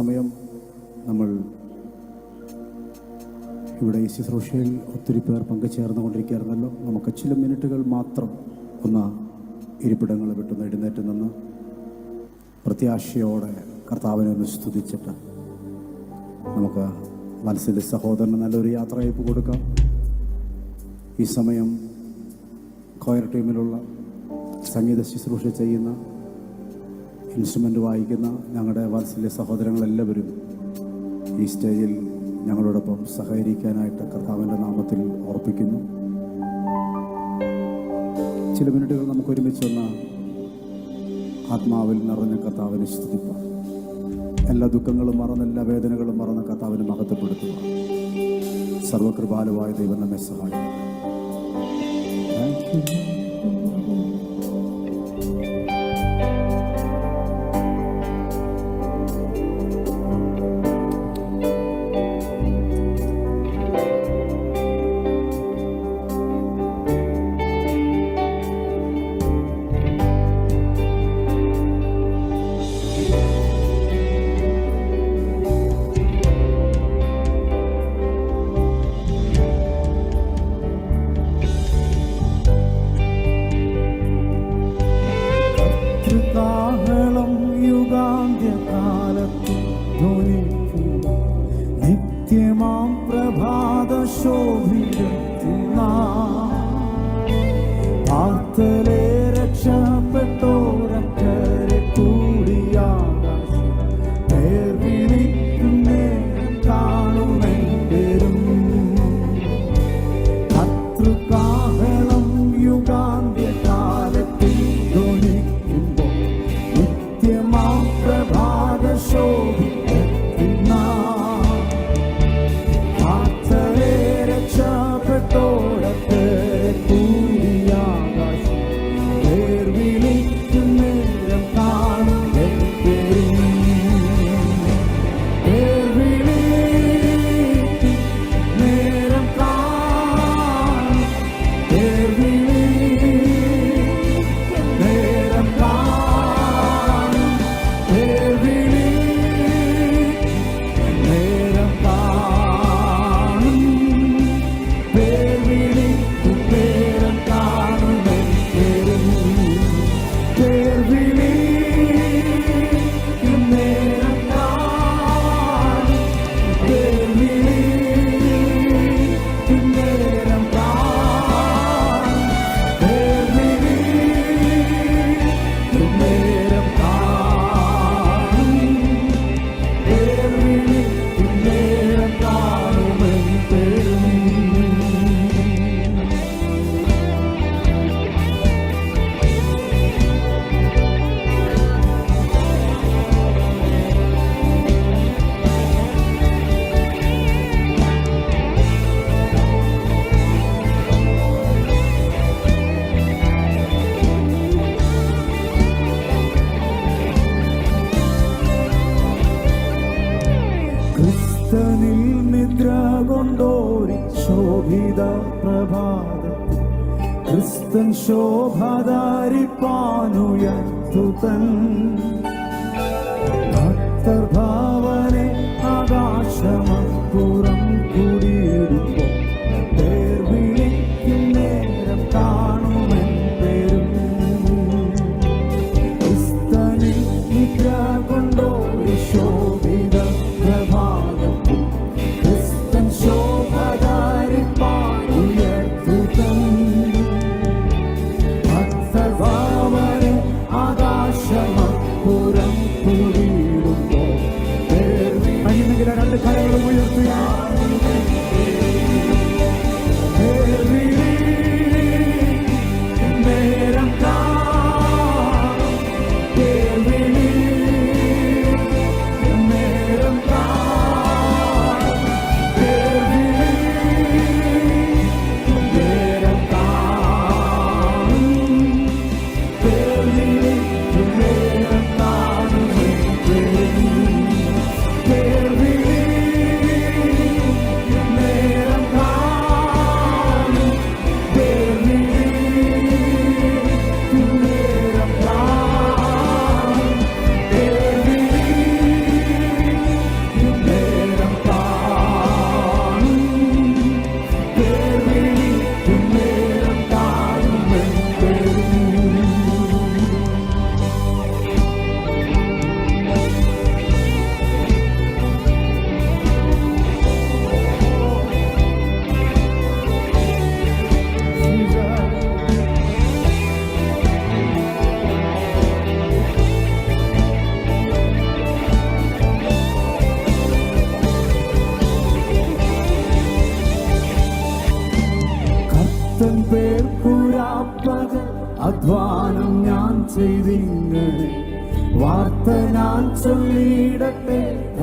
സമയം നമ്മൾ ഇവിടെ ഈ ശുശ്രൂഷയിൽ ഒത്തിരി പേർ പങ്കുചേർന്നുകൊണ്ടിരിക്കുകയായിരുന്നല്ലോ. നമുക്ക് ചില മിനിറ്റുകൾ മാത്രം ഒന്ന് ഇരിപ്പിടങ്ങൾ വിട്ടു എഴുന്നേറ്റ് നിന്ന് പ്രത്യാശയോടെ കർത്താവിനെ ഒന്ന് സ്തുതിച്ചിട്ട് നമുക്ക് മനസ്സിന്റെ സഹോദരന് നല്ലൊരു യാത്രയപ്പ് കൊടുക്കാം. ഈ സമയം കോയർ ടീമിലുള്ള സംഗീത ശുശ്രൂഷ ചെയ്യുന്ന ഇൻസ്ട്രുമെന്റ് വായിക്കുന്ന ഞങ്ങളുടെ വാത്സല്യ സഹോദരങ്ങളെല്ലാവരും ഈ സ്റ്റേജിൽ ഞങ്ങളോടൊപ്പം സഹകരിക്കാനായിട്ട് കർത്താവിന്റെ നാമത്തിൽ ഓർപ്പിക്കുന്നു. ചില മിനിറ്റുകൾ നമുക്ക് ഒരുമിച്ച് വന്ന ആത്മാവിൽ നിറഞ്ഞ കർത്താവിനെ സ്തുതിപ്പാം എല്ലാ ദുഃഖങ്ങളും മറന്ന് എല്ലാ വേദനകളും മറന്ന് കർത്താവിനെ മഹത്വപ്പെടുത്തുക. സർവകൃപാലുവായ ദൈവം നമ്മെ സഹായിക്കും.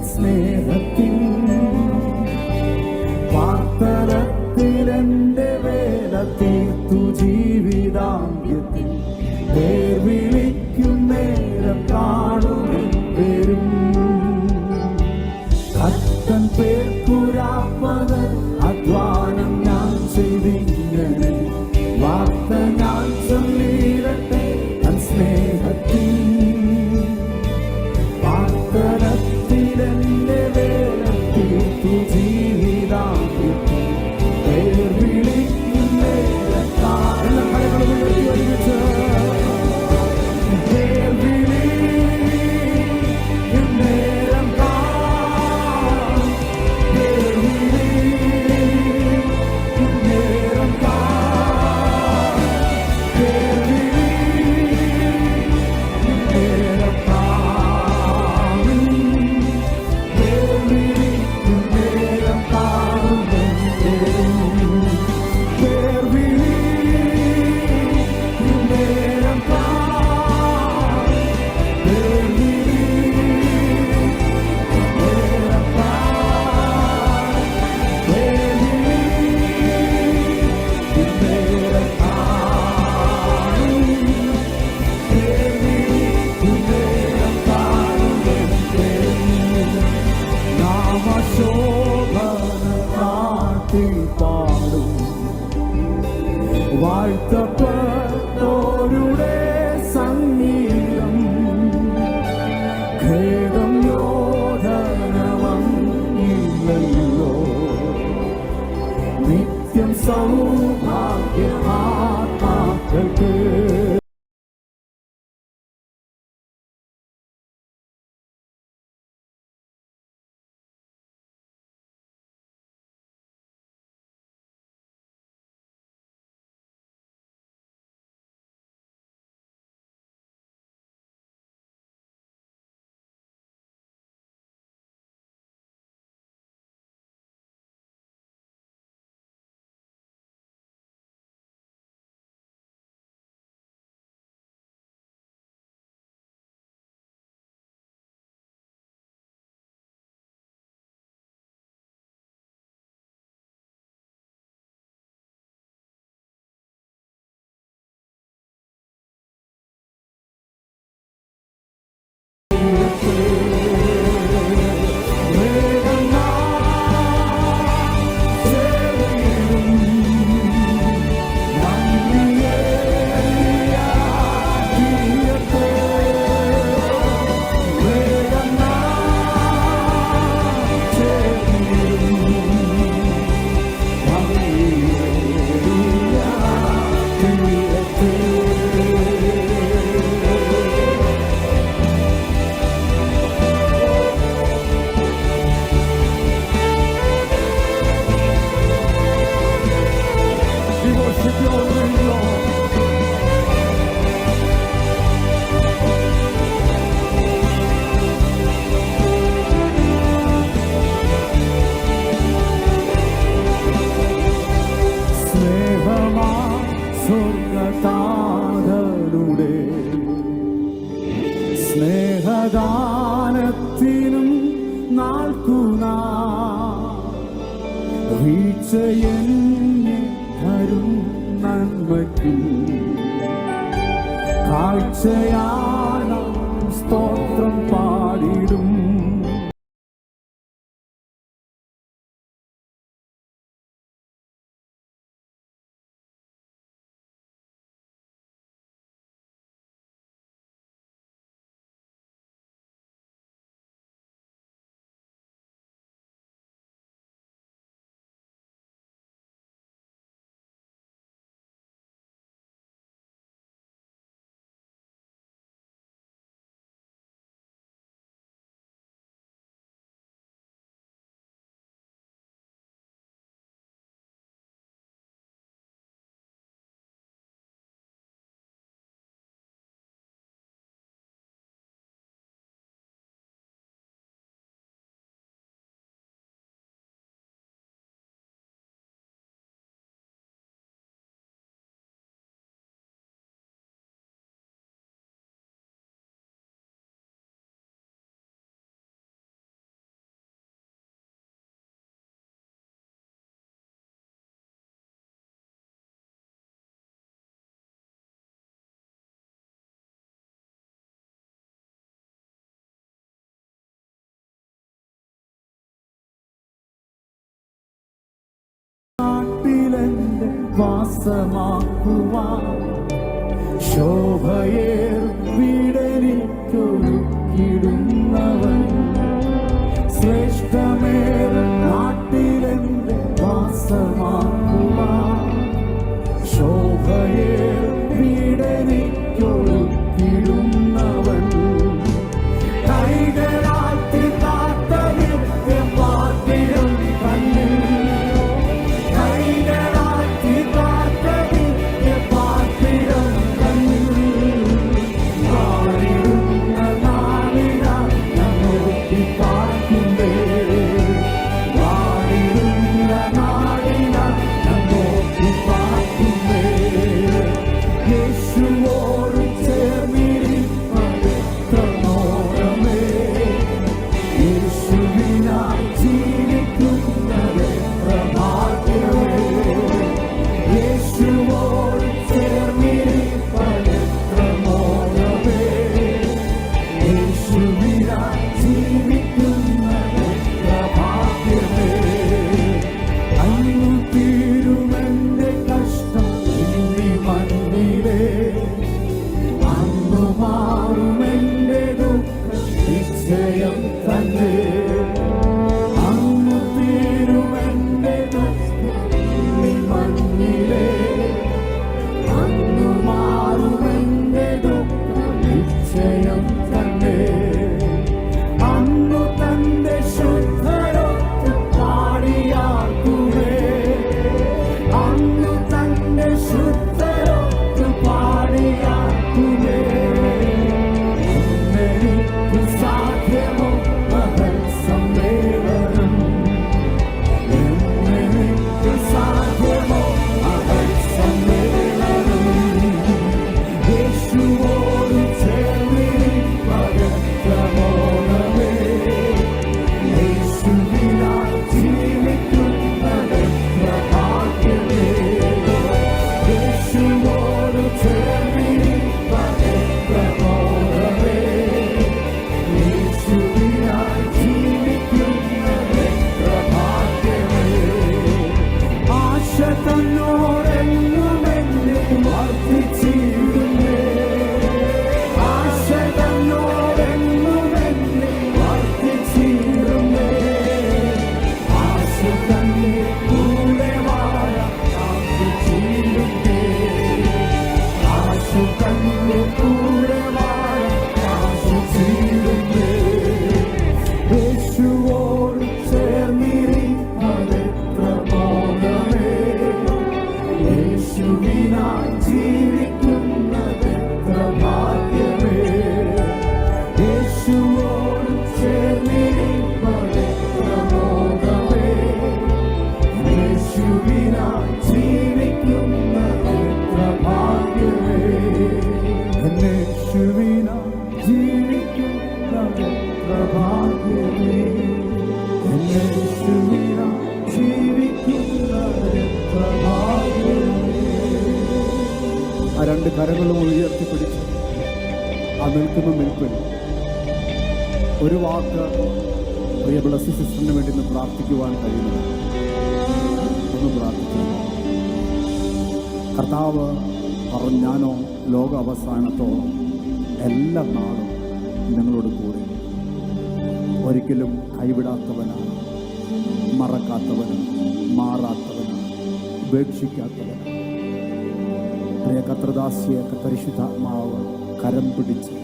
that's never been Ooh. സ്തോത്രം പാടിടും. വാസമാക്കുവാൻ ശോഭയെ വീടനിക്കൊടുക്കിടുന്നവൻ ശ്രേഷ്ഠമേ നാട്ടിലെന്റെ വാസമാ നിൽക്കുമ്പോൾ നിൽപ്പിൻ ഒരു വാക്ക് പ്രിയപ്പെട്ട സിസ്റ്ററിന് വേണ്ടി ഇന്ന് പ്രാർത്ഥിക്കുവാൻ കഴിയുന്നു. ഒന്ന് പ്രാർത്ഥിക്കുന്നു. കർത്താവ് പറഞ്ഞാനോ ലോക അവസാനത്തോ എല്ലാ നാളും നിങ്ങളോട് കൂടി. ഒരിക്കലും കൈവിടാത്തവനാണ് മറക്കാത്തവനും മാറാത്തവനും ഉപേക്ഷിക്കാത്തവനും. പ്രിയ കത്രദാസിയെ പരിശുദ്ധാത്മാവ് കരം പിടിച്ച്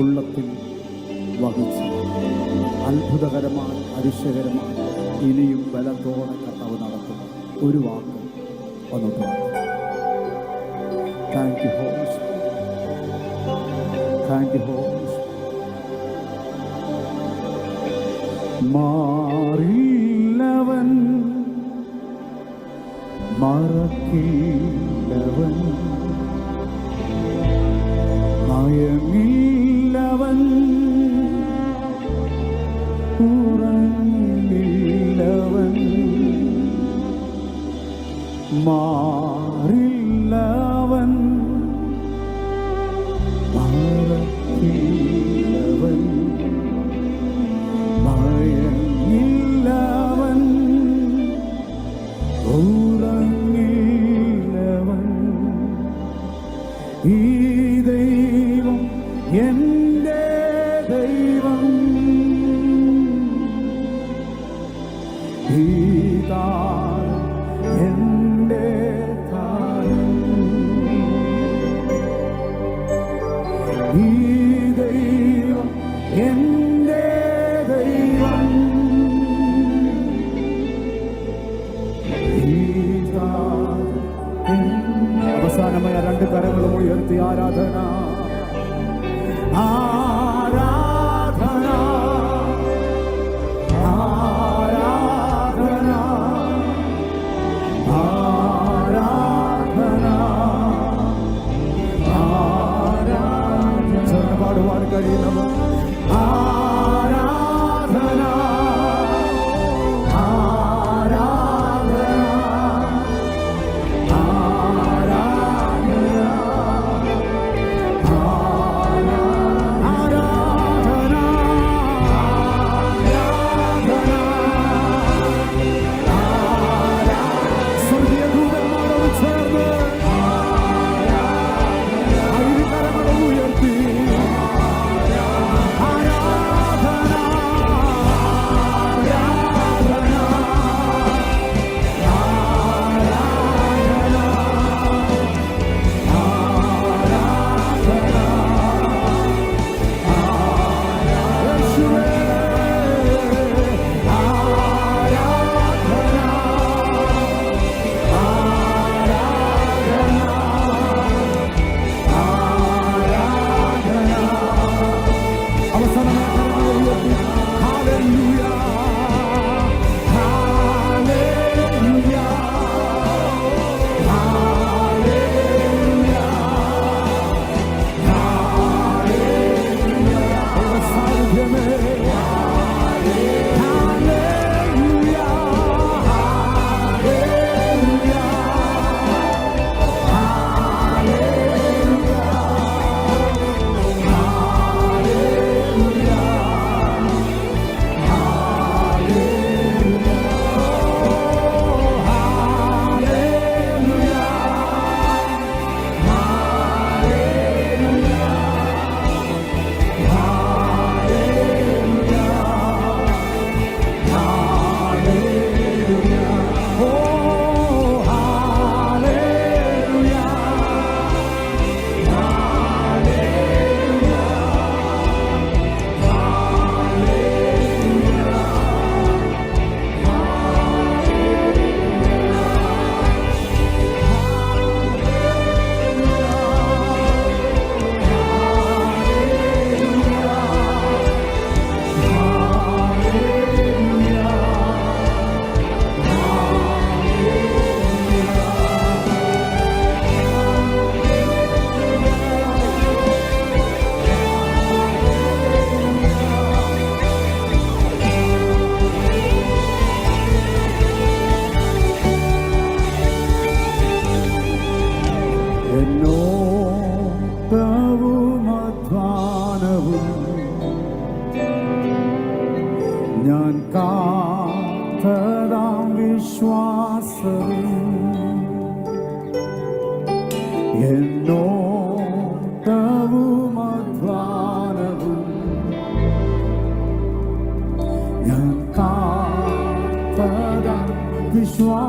ഉള്ളത്തിൽ വഹിച്ചു. അത്ഭുതകരമായി അതിശയകരമാണ് ഇനിയും ബലത്തോടെ കർത്താവ് നടത്തുന്നു ഒരു വാക്ക് ഒന്ന് താങ്ക് യു ഹോസ് താങ്ക് യു ഹോസ് മാറില്ലവൻ മറക്കീ Mm. വിശ്വാസവും എന്നോട്ടവും അധ്വാനവും ഞാൻ കാത്തതാം. വിശ്വാസവും